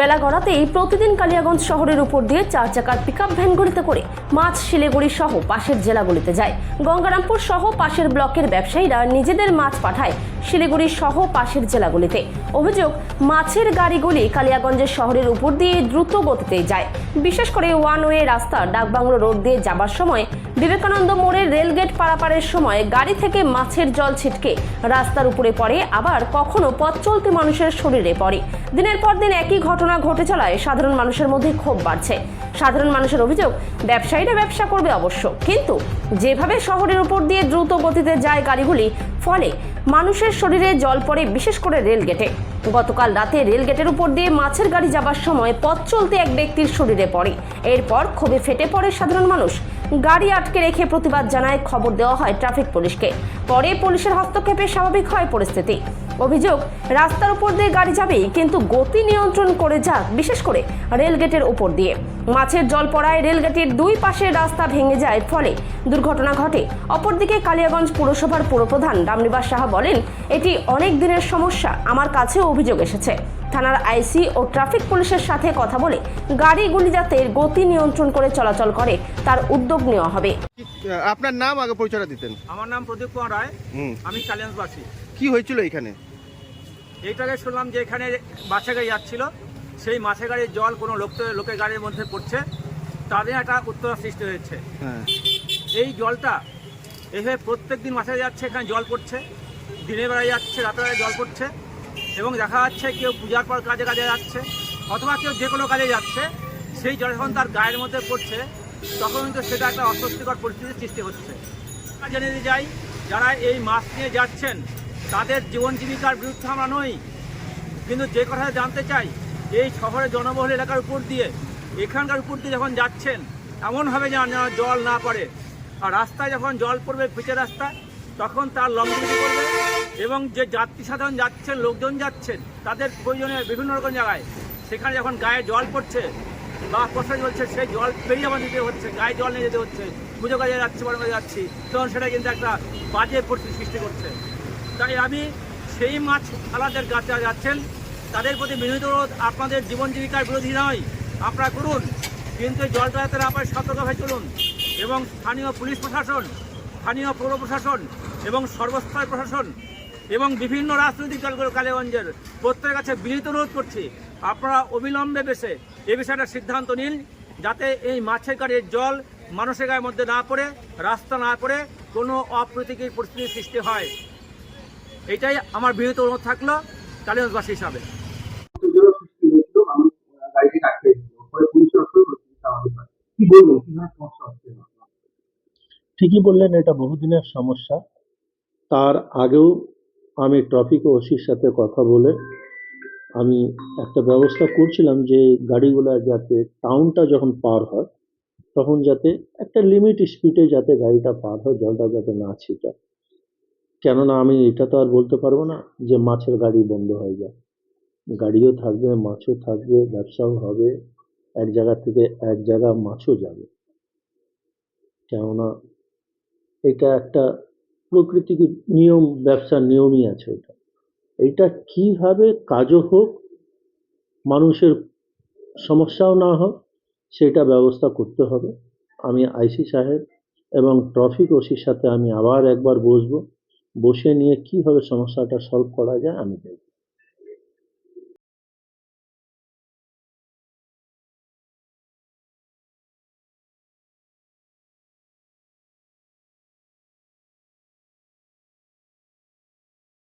বেলা গড়াতেই প্রতিদিন কালিয়াগঞ্জ শহরের উপর দিয়ে চার চাকার পিকআপ ভ্যানগুলিতে করে মাছ, শিলিগুড়ি সহ পাশের জেলাগুলিতে যায়। গঙ্গারামপুর সহ পাশের ব্লকের ব্যবসায়ীরা নিজেদের মাছ পাঠায় শিলিগুড়ি সহ পাশের জেলাগুলিতে। অভিযোগ, মাছের গাড়িগুলি কালিয়াগঞ্জের শহরের উপর দিয়ে দ্রুত গতিতে যায়। বিশেষ করে ওয়ান ওয়ে রাস্তা ডাকবাংলো রোড দিয়ে যাবার সময় বিবেকানন্দ মোড়ের রেলগেট পারাপারের সময় গাড়ি থেকে মাছের জল ছিটকে রাস্তার উপরে পড়ে, আবার কখনো পথ চলতি মানুষের শরীরে পড়ে। দিনের পর দিন একই ঘটনা ঘটে চলায় সাধারণ মানুষের মধ্যে ক্ষোভ বাড়ছে। সাধারণ মানুষের অভিযোগ, ব্যবসায়ীরা ব্যবসা করবে অবশ্য। কিন্তু যেভাবে শহরের উপর দিয়ে দ্রুত গতিতে যায় গাড়িগুলি, ফলে মানুষের শরীরে জল পড়ে, বিশেষ করে রেলগেটে। গতকাল রাতে রেলগেটের উপর দিয়ে মাছের গাড়ি যাবার সময় পথ চলতে এক ব্যক্তির শরীরে পড়ে। এরপর ক্ষোভে ফেটে পড়ে সাধারণ মানুষ। গাড়ি আটকে রেখে প্রতিবাদ জানায় খবর দেওয়া হয় ট্রাফিক পুলিশকে। পরে পুলিশের হস্তক্ষেপে স্বাভাবিক হয় পরিস্থিতি। অভিযোগ রাস্তার উপর দিয়ে গাড়ি যাবেই কিন্তু গতি নিয়ন্ত্রণ করে যাক বিশেষ করে রেলগেটের উপর দিয়ে। মাছের জল পড়ায় রেলগেটের দুই পাশের রাস্তা ভেঙে যায় ফলে দুর্ঘটনা ঘটে। অপরদিকে কালিয়াগঞ্জ পুরসভার পুরপ্রধান রামনিবাস সাহা বলেন এটি অনেক দিনের সমস্যা আমার কাছেও অভিযোগ এসেছে। থানার আইসি ও ট্রাফিক পুলিশের সাথে কথা বলে গাড়িগুলি যাতে গতি নিয়ন্ত্রণ করে চলাচল করে তার উদ্যোগ নেওয়া হবে। আপনার নাম আগে পরিচয়টা দিতেন। আমার নাম প্রদীপ কুমার রায়। আমি কালিয়াঞ্জবাসী কি হয়েছিল এখানে? এইটাকে শুনলাম যে এখানে মাছের গাড়ি যাচ্ছিল সেই মাছের গাড়ির জল কোনো লোক লোকের গাড়ির মধ্যে পড়ছে তাদের একটা উত্তরা সৃষ্টি হয়েছে। হ্যাঁ। এই জলটা এভাবে প্রত্যেক দিন গাড়ি যাচ্ছে এখানে জল পড়ছে দিনের বেলায় যাচ্ছে রাতের জল পড়ছে এবং দেখা যাচ্ছে কেউ পূজার পর কাজে কাজে যাচ্ছে অথবা কেউ যে কোনো কাজে যাচ্ছে সেই জল যখন তার গায়ের মধ্যে পড়ছে তখন কিন্তু সেটা একটা অস্বস্তিকর পরিস্থিতির সৃষ্টি হচ্ছে। জেনে যাই যারা এই মাছ নিয়ে যাচ্ছেন তাদের জীবন জীবিকার বিরুদ্ধে আমরা নই। কিন্তু যে কথা জানতে চাই, এই শহরের জনবহুল এলাকার উপর দিয়ে, এখানকার উপর দিয়ে যখন যাচ্ছেন, এমনভাবে যেন জল না পড়ে। আর রাস্তায় যখন জল পড়বে পিচে রাস্তা, তখন তার লম্বিটি করবে এবং যে যাত্রী সাধারণ যাচ্ছেন, লোকজন যাচ্ছেন, তাদের প্রয়োজনে বিভিন্ন রকম জায়গায়। সেখানে যখন গায়ে জল পড়ছে, বা প্রশ্ন চলছে সেই জল পেরিয়ে আমার দিতে হচ্ছে, গায়ে জল নিয়ে যেতে হচ্ছে, পুজো কাজে যাচ্ছি বড় কাজে যাচ্ছি, তখন সেটা কিন্তু একটা বাজে পরিস্থিতি সৃষ্টি করছে। তাই আমি সেই মাছ আলাদের গাছে যাচ্ছেন। তাদের প্রতি বিনীত অনুরোধ, আপনাদের জীবন জীবিকার বিরোধী নয়, আপনারা করুন। কিন্তু জল যাতে না পায় সতর্কভাবে চলুন এবং স্থানীয় পুলিশ প্রশাসন, স্থানীয় পৌর প্রশাসন এবং সর্বস্তরের প্রশাসন এবং বিভিন্ন রাজনৈতিক দলগুলো কালীগঞ্জের প্রত্যেকের কাছে বিনীত অনুরোধ করছি, আপনারা অবিলম্বে বেশে এ বিষয়টা সিদ্ধান্ত নিন যাতে এই মাছের গাড়ির জল মানুষের গায়ের মধ্যে না পড়ে, রাস্তা না পড়ে কোনো অপ্রীতিকর পরিস্থিতির সৃষ্টি হয়। এটাই আমার বিনীত অনুরোধ থাকল কালীগঞ্জবাসী হিসাবে। ঠিকই বললেন, এটা বহুদিনের সমস্যা। তার আগেও আমি ট্রাফিক ওসির সাথে কথা বলে আমি একটা ব্যবস্থা করছিলাম যে গাড়িগুলো যাতে টাউনটা যখন পার হয়, তখন যাতে একটা লিমিট স্পিডে যাতে গাড়িটা পার হয়, জলটা যাতে না ছিটায় কেননা আমি এটা তো আর বলতে পারব না যে মাছের গাড়ি বন্ধ হয়ে যায়। গাড়িও থাকবে, মাছও থাকবে, ব্যবসাও হবে, এক জায়গা থেকে এক জায়গা মাছও যাবে। কেননা এটা একটা প্রকৃতিক নিয়ম, ব্যবসার নিয়মই আছে ওটা। এটা কীভাবে কাজও হোক, মানুষের সমস্যাও না হোক, সেটা ব্যবস্থা করতে হবে। আমি আইসি সাহেব এবং ট্রাফিক ওসির সাথে আমি আবার একবার বসবো। বসে নিয়ে কীভাবে সমস্যাটা সলভ করা যায় আমি দেখব।